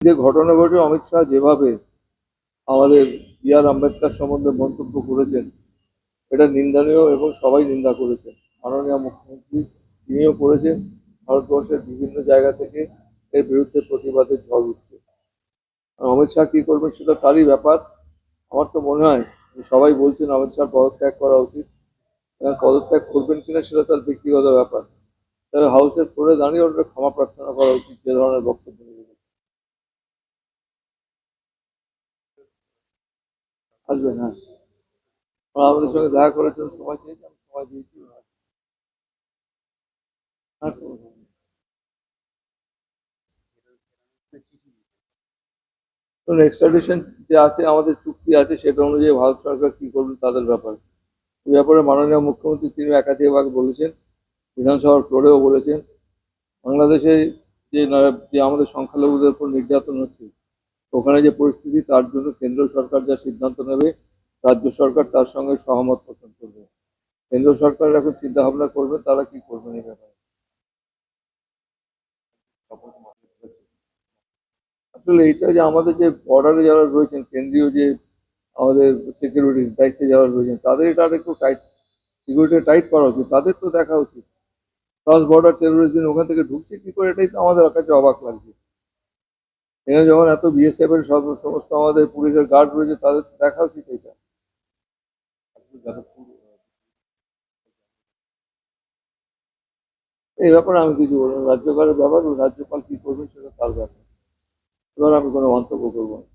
যে ঘটনা ঘটে, অমিত শাহ যেভাবে আমাদের বি আর আম্বেদকর সম্বন্ধে মন্তব্য করেছেন, এটা নিন্দনীয় এবং সবাই নিন্দা করেছেন। মাননীয় মুখ্যমন্ত্রী তিনিও করেছেন। ভারতবর্ষের বিভিন্ন জায়গা থেকে এর বিরুদ্ধে প্রতিবাদের ঝড় উঠছে। অমিত শাহ কী করবেন সেটা তারই ব্যাপার। আমার তো মনে হয় সবাই বলছেন অমিত শাহ পদত্যাগ করা উচিত। পদত্যাগ করবেন কিনা সেটা তার ব্যক্তিগত ব্যাপার। তবে হাউসের ফ্লোরে দাঁড়িয়ে ওটা ক্ষমা প্রার্থনা করা উচিত, যে ধরনের বক্তব্য আসবেন হ্যাঁ। ওরা আমাদের সঙ্গে দেখা করার জন্য সময় চেয়েছে আমি সময় দিয়েছি। এক্সট্রাডিশন যে আছে, আমাদের চুক্তি আছে, সেটা অনুযায়ী ভারত সরকার কি করবে, তাদের ব্যাপার। এই ব্যাপারে মাননীয় মুখ্যমন্ত্রী তিনি একাধিকবার বলেছেন, বিধানসভার ফ্লোরেও বলেছেন, বাংলাদেশে যে যে আমাদের সংখ্যালঘুদের উপর নির্যাতন হচ্ছে ওখানে যে পরিস্থিতি, তার জন্য কেন্দ্র সরকার যা সিদ্ধান্ত নেবে, রাজ্য সরকার তার সঙ্গে সহমত পোষণ করবে। কেন্দ্র সরকার এখন চিন্তা ভাবনা করবে, তারা কি করবেন এই ব্যাপারে? আসলে এইটা যে আমাদের যে বর্ডারে যারা রয়েছেন, কেন্দ্রীয় যে আমাদের সিকিউরিটির দায়িত্বে যারা রয়েছেন, তাদের এটা আর একটু টাইট সিকিউরিটি টাইট করা উচিত। তাদের তো দেখা উচিত। ক্রস বর্ডার টেরোরিজম ওখান থেকে ঢুকছে, কি করে? এটাই তো আমাদের কাছে অবাক লাগছে। এখানে যখন এত বিএসএফ এর সব সমস্ত আমাদের পুলিশের গার্ড রয়েছে, তাদের দেখা উচিত এটা এই ব্যাপারে আমি কিছু বলব। রাজ্যপালের ব্যাপার, রাজ্যপাল কি করবেন সেটা তার ব্যাপার। এবার আমি কোনো মন্তব্য করব না।